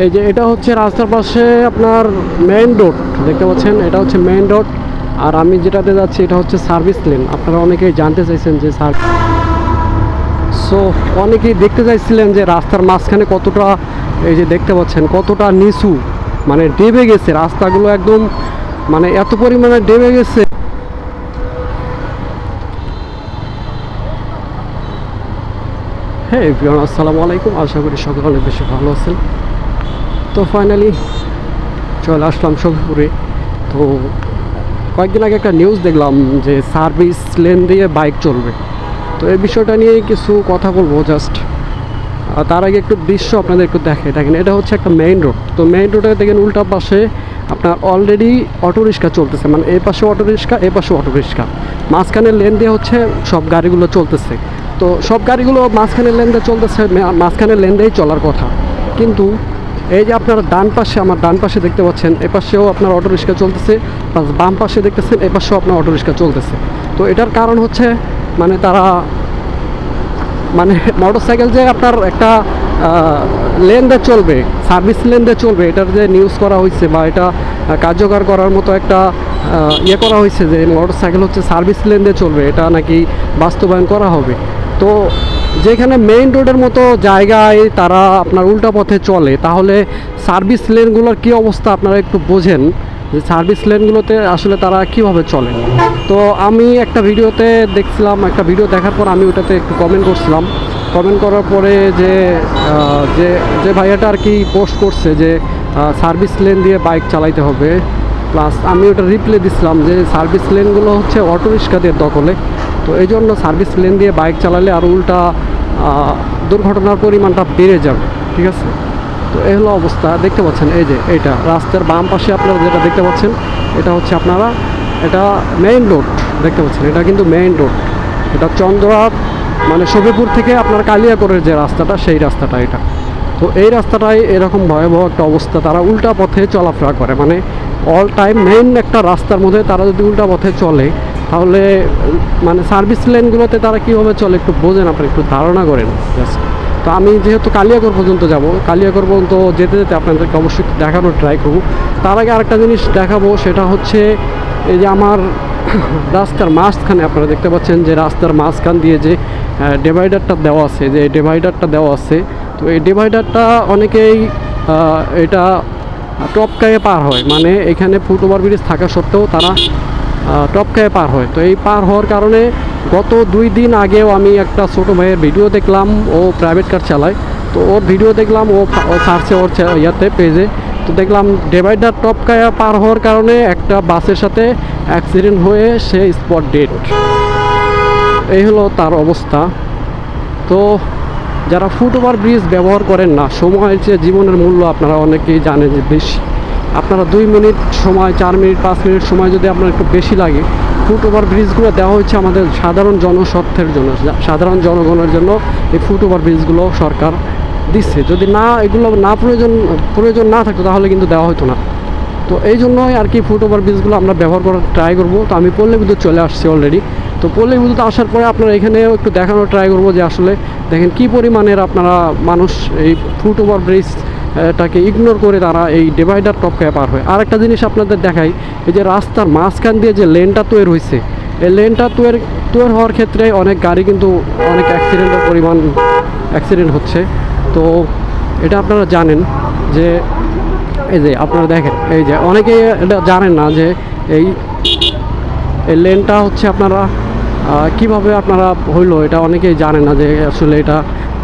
এই যে এটা হচ্ছে রাস্তার পাশে আপনার মেইন রোড দেখতে পাচ্ছেন? এটা হচ্ছে মেইন রোড আর আমি যেটাতে যাচ্ছি এটা হচ্ছে সার্ভিস লেন আপনারা অনেকেই জানতে চাইছেন যে সার সো অনেকেই দেখতে চাইছিলেন যে রাস্তার মাঝখানে কতটা, এই যে দেখতে পাচ্ছেন, কতটা নিচু মানে ডেবে গেছে। রাস্তাগুলো একদম মানে এত পরিমাণে ডেবে গেছে। হ্যাঁ আসসালামু আলাইকুম। আশা করি সকলে বেশি ভালো আছেন। তো ফাইনালি চলে আসলাম সফিপুরে তো কয়েকদিন আগে একটা নিউজ দেখলাম যে সার্ভিস লেন দিয়ে বাইক চলবে। তো এই বিষয়টা নিয়ে কিছু কথা বলব জাস্ট তার আগে একটু দৃশ্য আপনাদের একটু দেখে। দেখেন, এটা হচ্ছে একটা মেইন রোড তো মেইন রোডে দেখেন উল্টা পাশে আপনার অলরেডি অটো রিক্সা চলতেছে। মানে এই পাশে অটো রিক্সা পাশে অটো রিক্সা। মাঝখানে লেন দিয়ে হচ্ছে সব গাড়িগুলো চলতেছে। তো সব গাড়িগুলো মাঝখানে লেন দিয়ে চলতেছে মাঝখানে লেন দিয়েই চলার কথা। কিন্তু এই যে আপনারা ডান পাশে, আমার ডান পাশে দেখতে পাচ্ছেন, এ পাশেও আপনার অটো রিক্সা চলতেছে বাম পাশে দেখতেছেন, এ পাশেও আপনার অটো রিক্সা চলতেছে। তো এটার কারণ হচ্ছে মানে তারা মানে মোটরসাইকেল যে আপনার একটা লেন দিয়ে চলবে সার্ভিস লেন দিয়ে চলবে, এটার যে নিউজ করা হয়েছে বা এটা কার্যকর করার মতো একটা ইয়ে করা হয়েছে যে মোটরসাইকেল হচ্ছে সার্ভিস লেন দিয়ে চলবে, এটা নাকি বাস্তবায়ন করা হবে। তো যেখানে মেইন রোডের মতো জায়গায় তারা আপনার উল্টা পথে চলে, তাহলে সার্ভিস লেনগুলোর কী অবস্থা আপনারা একটু বোঝেন? যে সার্ভিস লেনগুলোতে আসলে তারা কীভাবে চলে? তো আমি একটা ভিডিওতে দেখছিলাম, একটা ভিডিও দেখার পর আমি ওটাতে একটু কমেন্ট করছিলাম। কমেন্ট করার পরে যে যে যে ভাইয়াটা আর কি পোস্ট করছে যে সার্ভিস লেন দিয়ে বাইক চালাইতে হবে। প্লাস আমি ওটা রিপ্লে দিছিলাম যে সার্ভিস লেনগুলো হচ্ছে অটো রিক্সাদের দখলে। তো এই জন্য সার্ভিস লেন দিয়ে বাইক চালালে আর উল্টা দুর্ঘটনার পরিমাণটা বেড়ে যাবে, ঠিক আছে? তো এই হলো অবস্থা, দেখতে পাচ্ছেন, এই যে এটা রাস্তার বাম পাশে আপনারা যেটা দেখতে পাচ্ছেন, এটা হচ্ছে আপনারা, এটা মেইন রোড দেখতে পাচ্ছেন, এটা কিন্তু মেইন রোড এটা চন্দ্রহাট মানে সবিপুর থেকে আপনার কালিয়াকরের যে রাস্তাটা, সেই রাস্তাটা এটা। তো এই রাস্তাটায় এরকম ভয়াবহ একটা অবস্থা, তারা উল্টা পথে চলাফেরা করে মানে অল টাইম মেইন একটা রাস্তার মধ্যে তারা যদি উল্টা পথে চলে তাহলে মানে সার্ভিস লেনগুলোতে তারা কীভাবে চলে একটু বোঝেন আপনি একটু ধারণা করেন। জাস্ট তো আমি যেহেতু কালিয়াকর পর্যন্ত যাব, কালিয়াকর পর্যন্ত যেতে যেতে আপনাদেরকে অবশ্যই দেখানোর ট্রাই করব। তার আগে আরেকটা জিনিস দেখাবো, সেটা হচ্ছে এই যে আমার রাস্তার মাঝখানে আপনারা দেখতে পাচ্ছেন যে রাস্তার মাঝখান দিয়ে যে ডিভাইডারটা দেওয়া আছে, যে ডিভাইডারটা দেওয়া আছে, তো এই ডিভাইডারটা অনেকেই এটা টপকায়ে পার হয়। মানে এখানে ফুট ওভার ব্রিজ থাকা সত্ত্বেও তারা টপকায়ে পার হয়। তো এই পার হওয়ার কারণে গত দুই দিন আগেও আমি একটা ছোটো ভাইয়ের ভিডিও দেখলাম, ও প্রাইভেট কার চালায়। তো ওর ভিডিও দেখলাম, ও ছাড়ছে ওর ইয়াতে পেজে তো দেখলাম ডিভাইডার টপকায়া পার হওয়ার কারণে একটা বাসের সাথে অ্যাক্সিডেন্ট হয়ে সে স্পট ডেট এই হলো তার অবস্থা। তো যারা ফুট ওভার ব্রিজ ব্যবহার করেন না সময়ের যে জীবনের মূল্য, আপনারা অনেকেই জানেন যে বেশি। আপনারা দুই মিনিট সময়, চার মিনিট, পাঁচ মিনিট সময় যদি আপনার একটু বেশি লাগে, ফুট ওভার ব্রিজগুলো দেওয়া হচ্ছে আমাদের সাধারণ জনস্বার্থের জন্য সাধারণ জনগণের জন্য এই ফুট ওভার ব্রিজগুলো সরকার দিচ্ছে। যদি না, এগুলো না প্রয়োজন প্রয়োজন না থাকতো, তাহলে কিন্তু দেওয়া হতো না। তো এই জন্যই আর কি ফুট ওভার ব্রিজগুলো আমরা ব্যবহার করার ট্রাই করব। তো আমি পল্লী বিদ্যুৎ চলে আসছি অলরেডি তো পল্লী বিদ্যুৎ আসার পরে আপনারা এখানেও একটু দেখানোর ট্রাই করব যে আসলে দেখেন কি পরিমাণের আপনারা মানুষ এই ফুট ওভার ব্রিজ টাকে ইগনোর করে তারা এই ডিভাইডার টপকায় পার হয়। আর একটা জিনিস আপনাদের দেখাই, এই যে রাস্তার মাঝখান দিয়ে যে লেনটা তৈরি হয়েছে, এই লেনটা তৈরি তৈরি হওয়ার ক্ষেত্রে অনেক গাড়ি কিন্তু অনেক অ্যাক্সিডেন্টের পরিমাণ অ্যাক্সিডেন্ট হচ্ছে। তো এটা আপনারা জানেন যে, এই যে আপনারা দেখেন, এই যে অনেকে এটা জানেন না যে এই এই লেনটা হচ্ছে আপনারা কীভাবে আপনারা হইল এটা অনেকেই জানেন না যে আসলে এটা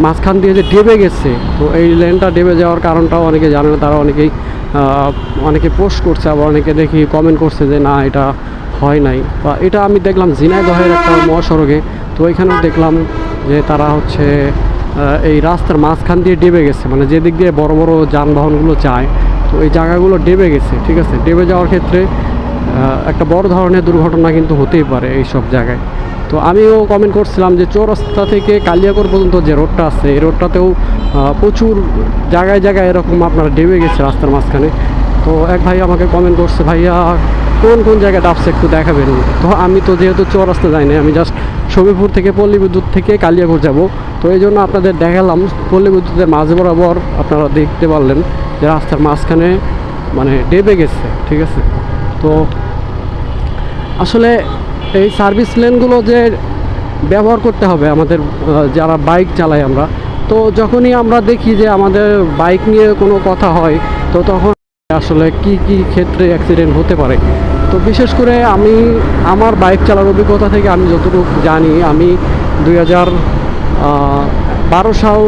মাঝখান দিয়ে যে ডেবে গেছে, তো এই লেনটা ডেবে যাওয়ার কারণটাও অনেকে জানে না, তারা অনেকেই অনেকে পোস্ট করছে, আবার অনেকে দেখি কমেন্ট করছে যে না, এটা হয় নাই। বা এটা আমি দেখলাম ঝিনাইদহের একটা মহাসড়কে, তো এখানেও দেখলাম যে তারা হচ্ছে এই রাস্তার মাঝখান দিয়ে ডেবে গেছে মানে যেদিক দিয়ে বড় বড় যানবাহনগুলো যায়, তো এই জায়গাগুলো ডেবে গেছে, ঠিক আছে? ডেবে যাওয়ার ক্ষেত্রে একটা বড় ধরনের দুর্ঘটনা কিন্তু হতেই পারে এই সব জায়গায়। তো আমিও কমেন্ট করছিলাম যে চৌরাস্তা থেকে কালিয়াকর পর্যন্ত যে রোডটা আছে, এই রোডটাতেও প্রচুর জায়গায় জায়গায় এরকম আপনার ডেবে গেছে রাস্তার মাঝখানে। তো এক ভাই আমাকে কমেন্ট করছে, ভাইয়া, কোন কোন জায়গায় ডাবছে একটু দেখাবেন? তো আমি তো যেহেতু চৌরাস্তা যাই না আমি জাস্ট সবিপুর থেকে পল্লী বিদ্যুৎ থেকে কালিয়াকর যাব। তো এই জন্য আপনাদের দেখালাম, পল্লী বিদ্যুতের মাঝ বরাবর আপনারা দেখতে পারলেন যে রাস্তার মাঝখানে মানে ডেবে গেছে, ঠিক আছে? তো আসলে এই সার্ভিস লেনগুলো যে ব্যবহার করতে হবে আমাদের যারা বাইক চালাই আমরা, তো যখনই আমরা দেখি যে আমাদের বাইক নিয়ে কোনো কথা হয়, তো তখন আসলে কি কি ক্ষেত্রে অ্যাক্সিডেন্ট হতে পারে? তো বিশেষ করে আমি, আমার বাইক চালার অভিজ্ঞতা থেকে আমি যতটুকু জানি, আমি দুই হাজার বারো সাল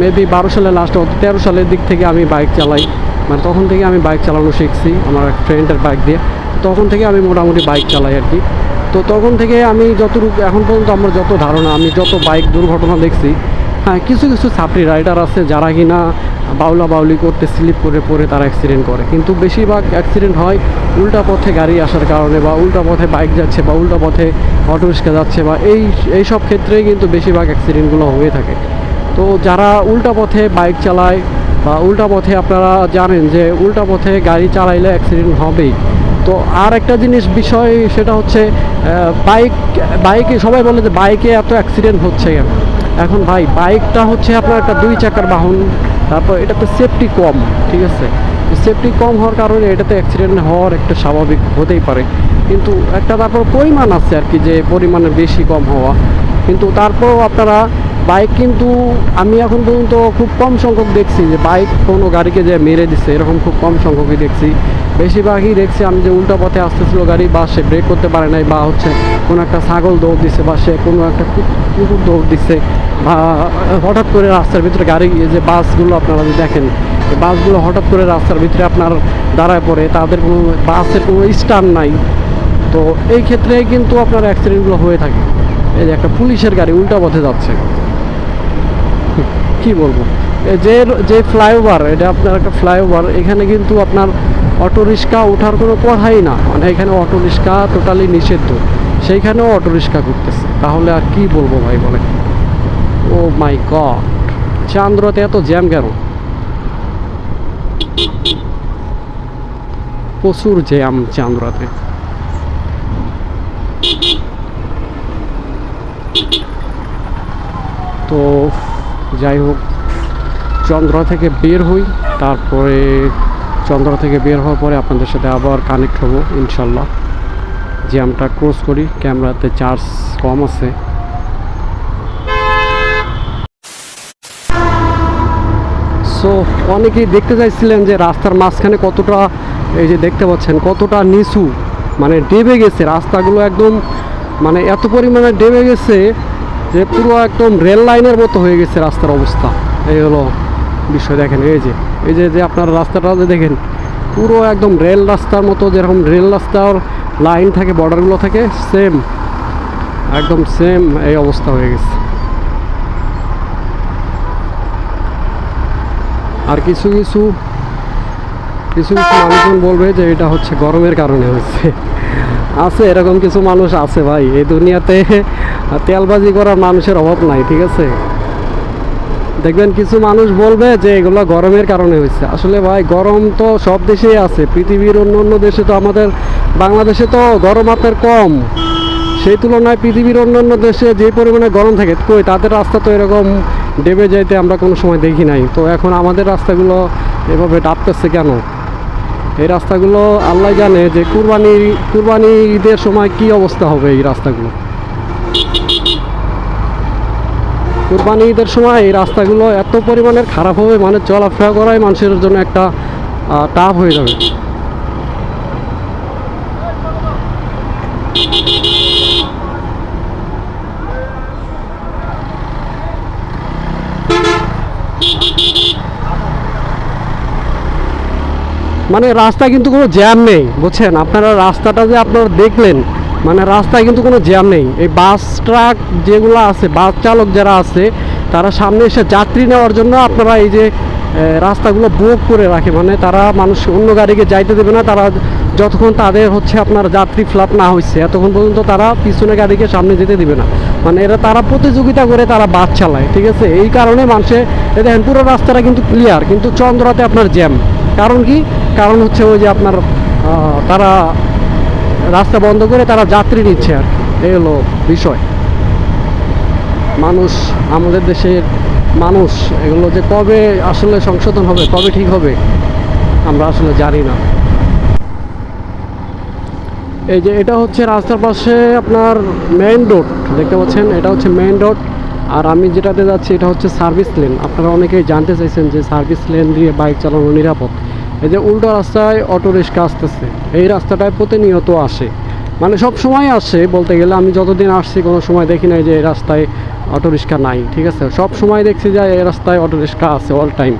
মেবি বারো সালে লাস্ট তেরো সালের দিক থেকে আমি বাইক চালাই। মানে তখন থেকে আমি বাইক চালানো শিখছি, আমার এক ফ্রেন্ডের বাইক দিয়ে। তখন থেকে আমি মোটামুটি বাইক চালাই আর কি। তো তখন থেকে আমি যতটুকু এখন পর্যন্ত আমার যত ধারণা, আমি যত বাইক দুর্ঘটনা দেখছি হ্যাঁ কিছু কিছু ছাত্রী রাইডার আছে যারা কিনা বাউলা বাউলি করতে স্লিপ করে পড়ে তারা অ্যাক্সিডেন্ট করে। কিন্তু বেশিরভাগ অ্যাক্সিডেন্ট হয় উল্টা পথে গাড়ি আসার কারণে বা উল্টা পথে বাইক যাচ্ছে বা উল্টা পথে অটো রিক্সা যাচ্ছে বা এই এই সব ক্ষেত্রেই কিন্তু বেশিরভাগ অ্যাক্সিডেন্টগুলো হয়ে থাকে। তো যারা উল্টা পথে বাইক চালায় বা উল্টা পথে আপনারা জানেন যে উল্টা পথে গাড়ি চালাইলে অ্যাক্সিডেন্ট হবেই। তো আর একটা জিনিস, বিষয় সেটা হচ্ছে বাইক বাইকে সবাই বলে যে বাইকে এত অ্যাক্সিডেন্ট হচ্ছে কেন? এখন ভাই বাইকটা হচ্ছে আপনার একটা দুই চাকার বাহন, তারপর এটাতে সেফটি কম, ঠিক আছে? সেফটি কম হওয়ার কারণে এটাতে অ্যাক্সিডেন্ট হওয়ার একটা স্বাভাবিক হতেই পারে। কিন্তু একটা তারপর পরিমাণ আছে আর কি, যে পরিমাণে বেশি কম হওয়া। কিন্তু তারপরও আপনারা বাইক কিন্তু আমি এখন পর্যন্ত খুব কম সংখ্যক দেখছি যে বাইক কোনো গাড়িকে যে মেরে দিচ্ছে এরকম খুব কম সংখ্যকই দেখছি। বেশিরভাগই দেখছি আমি যে উল্টা পথে আসতেছিল গাড়ি, বা সে ব্রেক করতে পারে নাই, বা হচ্ছে কোনো একটা ছাগল দৌড় দিচ্ছে বা সে কোনো একটা কুকুর দৌড় দিচ্ছে বা হঠাৎ করে রাস্তার ভিতরে গাড়ি যে বাসগুলো আপনারা যদি দেখেন বাসগুলো হঠাৎ করে রাস্তার ভিতরে আপনার দাঁড়ায় পড়ে, তাদের কোনো বাসের কোনো স্টান নাই। তো এই ক্ষেত্রে কিন্তু আপনার অ্যাক্সিডেন্টগুলো হয়ে থাকে। এই যে একটা পুলিশের গাড়ি উল্টা পথে যাচ্ছে। কি বলব? যে যে ফ্লাইওভার এটা আপনার একটা ফ্লাইওভার এখানে কিন্তু আপনার অটো রিক্সা ওঠার কোনো কথাই না। মানে এখানে অটো রিক্সা টোটালি নিষিদ্ধ। সেইখানেও অটো রিক্সা করতেছে তাহলে আর কি বলব ভাই বলে ও মাই গড চান্দ্রতে এত জ্যাম কেন? প্রচুর জ্যাম চান্দ্রাতে। তো যাই হোক, চন্দ্র থেকে বের হই, তারপরে চন্দ্র থেকে বের হওয়ার পরে আপনাদের সাথে আবার কানেক্ট হব, ইনশাল্লাহ। যে জ্যামটা ক্রস করি ক্যামেরাতে চার্জ কম আছে। সো অনেকেই দেখতে চাইছিলেন যে রাস্তার মাঝখানে কতটা, এই যে দেখতে পাচ্ছেন, কতটা নিচু মানে ডেবে গেছে। রাস্তাগুলো একদম মানে এত পরিমাণে ডেবে গেছে যে পুরো একদম রেল লাইনের মতো হয়ে গেছে রাস্তার অবস্থা। এই হলো বিষয় দেখেন, এই যে এই যে যে আপনার রাস্তাটা যে দেখেন, পুরো একদম রেল রাস্তার মতো যেরকম রেল রাস্তার লাইন থাকে, বর্ডারগুলো থাকে সেম একদম সেম এই অবস্থা হয়ে গেছে। আর কিছু কিছু কিছু কিছু মানুষজন বলবে যে এটা হচ্ছে গরমের কারণে হচ্ছে আছে, এরকম কিছু মানুষ আছে ভাই, এই দুনিয়াতে তেলবাজি করার মানুষের অভাব নাই, ঠিক আছে? দেখবেন কিছু মানুষ বলবে যে এগুলো গরমের কারণে হয়েছে। আসলে ভাই, গরম তো সব দেশেই আছে। পৃথিবীর অন্য অন্য দেশে তো আমাদের, বাংলাদেশে তো গরম আপনার কম। সেই তুলনায় পৃথিবীর অন্য অন্য দেশে যে পরিমাণে গরম থাকে, কই তাদের রাস্তা তো এরকম ডেবে যাইতে আমরা কোনো সময় দেখি নাই। তো এখন আমাদের রাস্তাগুলো এভাবে ডাবতেছে কেন? এই রাস্তাগুলো আল্লাহ জানে যে কুরবানি কুরবানি ঈদের সময় কি অবস্থা হবে এই রাস্তাগুলো? কুরবানি ঈদের সময় এই রাস্তাগুলো এত পরিমাণের খারাপ হবে মানে চলাফেরা করাই মানুষের জন্য একটা টাফ হয়ে যাবে। মানে রাস্তায় কিন্তু কোনো জ্যাম নেই, বুঝছেন? আপনারা রাস্তাটা যে আপনারা দেখলেন মানে রাস্তায় কিন্তু কোনো জ্যাম নেই। এই বাস, ট্রাক যেগুলো আছে, বাস চালক যারা আছে, তারা সামনে এসে যাত্রী নেওয়ার জন্য আপনারা এই যে রাস্তাগুলো বুক করে রাখে। মানে তারা মানুষ অন্য গাড়িকে যাইতে দেবে না, তারা যতক্ষণ তাদের হচ্ছে আপনার যাত্রী ফ্লাপ না হয়েছে এতক্ষণ পর্যন্ত তারা পিছনে গাড়িকে সামনে যেতে দিবে না। মানে এরা, তারা প্রতিযোগিতা করে তারা বাস চালায়, ঠিক আছে? এই কারণে মানুষে দেখেন পুরো রাস্তাটা কিন্তু ক্লিয়ার কিন্তু চন্দ্রাতে আপনার জ্যাম। কারণ কি? কারণ হচ্ছে ওই যে আপনার তারা রাস্তা বন্ধ করে তারা যাত্রী নিচ্ছে আর। এই হলো বিষয়। মানুষ, আমাদের দেশের মানুষ, এগুলো যে কবে আসলে সংশোধন হবে, কবে ঠিক হবে, আমরা আসলে জানি না। এই যে এটা হচ্ছে রাস্তার পাশে আপনার মেইন রোড দেখতে পাচ্ছেন? এটা হচ্ছে মেইন রোড আর আমি যেটাতে যাচ্ছি, এটা হচ্ছে সার্ভিস লেন আপনারা অনেকেই জানতে চাইছেন যে সার্ভিস লেন দিয়ে বাইক চালানো নিরাপদ। এই যে উল্টো রাস্তায় অটো রিক্সা আসতেছে, এই রাস্তাটায় প্রতিনিয়ত আসে। মানে সব সময় আসে, বলতে গেলে আমি যতদিন আসছি কোনো সময় দেখি নাই যে এই রাস্তায় অটো রিক্সা নাই, ঠিক আছে? সব সময় দেখছি যে এই রাস্তায় অটো রিক্সা আছে অল টাইম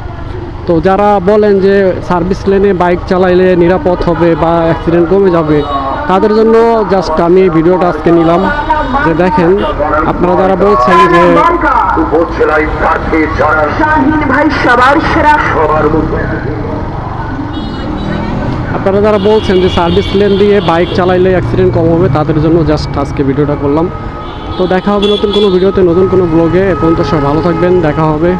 তো যারা বলেন যে সার্ভিস লেনে বাইক চালাইলে নিরাপদ হবে বা অ্যাক্সিডেন্ট কমে যাবে, তাদের জন্য জাস্ট আমি এই ভিডিওটা আজকে নিলাম। যে দেখেন, আপনারা যারা বলছেন যে সবার সেরা সবার আপনারা যারা বলছেন যে সার্ভিস লেন দিয়ে বাইক চালাইলে অ্যাক্সিডেন্ট কম হবে, তাদের জন্য জাস্ট আজকে ভিডিওটা করলাম। তো দেখা হবে নতুন কোনো ভিডিওতে, নতুন কোনো ব্লগে এখন তো সব ভালো থাকবেন, দেখা হবে।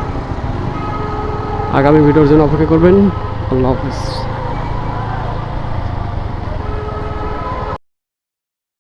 আগামী ভিডিওর জন্য অপেক্ষা করবেন। আল্লাহ হাফিজ।